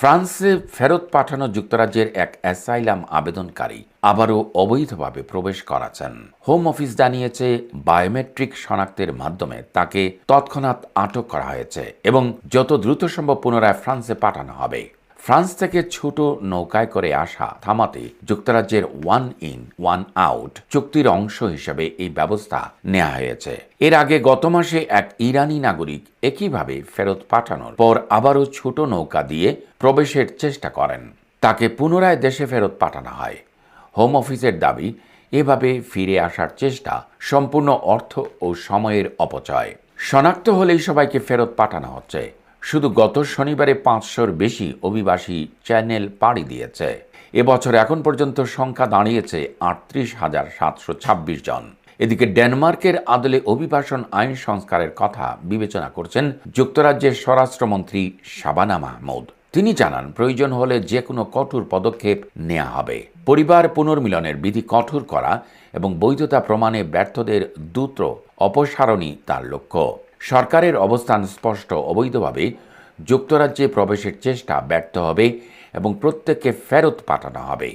ফ্রান্সে ফেরত পাঠানো যুক্তরাজ্যের এক অ্যাসাইলাম আবেদনকারী আবারও অবৈধভাবে প্রবেশ করাছেন হোম অফিস জানিয়েছে, বায়োমেট্রিক শনাক্তের মাধ্যমে তাকে তৎক্ষণাৎ আটক করা হয়েছে এবং যত দ্রুত সম্ভব পুনরায় ফ্রান্সে পাঠানো হবে। ফ্রান্স থেকে ছোট নৌকায় করে আসা থামাতে যুক্তরাজ্যের ওয়ান ইন, ওয়ান আউট চুক্তির অংশ হিসেবে এই ব্যবস্থা নেওয়া হয়েছে। এর আগে গত মাসে এক ইরানি নাগরিক একইভাবে ফেরত পাঠানোর পর আবারও ছোট নৌকা দিয়ে প্রবেশের চেষ্টা করেন। তাকে পুনরায় দেশে ফেরত পাঠানো হয়। হোম অফিসের দাবি, এভাবে ফিরে আসার চেষ্টা সম্পূর্ণ অর্থ ও সময়ের অপচয়। শনাক্ত হলেই সবাইকে ফেরত পাঠানো হচ্ছে। শুধু গত শনিবারে পাঁচশোর বেশি অভিবাসী চ্যানেল পাড়ি দিয়েছে। এবছর এখন পর্যন্ত সংখ্যা দাঁড়িয়েছে আটত্রিশ হাজার সাতশো ছাব্বিশ জন। এদিকে ডেনমার্কের আদলে অভিবাসন আইন সংস্কারের কথা বিবেচনা করছেন যুক্তরাজ্যের স্বরাষ্ট্রমন্ত্রী শাবানা মাহমুদ। তিনি জানান, প্রয়োজন হলে যে কোনো কঠোর পদক্ষেপ নেওয়া হবে। পরিবার পুনর্মিলনের বিধি কঠোর করা এবং বৈধতা প্রমাণে ব্যর্থদের দ্রুত অপসারণই তার লক্ষ্য। সরকারের অবস্থান স্পষ্ট অবৈধভাবে যুক্তরাজ্যে প্রবেশের চেষ্টা ব্যর্থ হবে এবং প্রত্যেককে ফেরত পাঠানো হবে।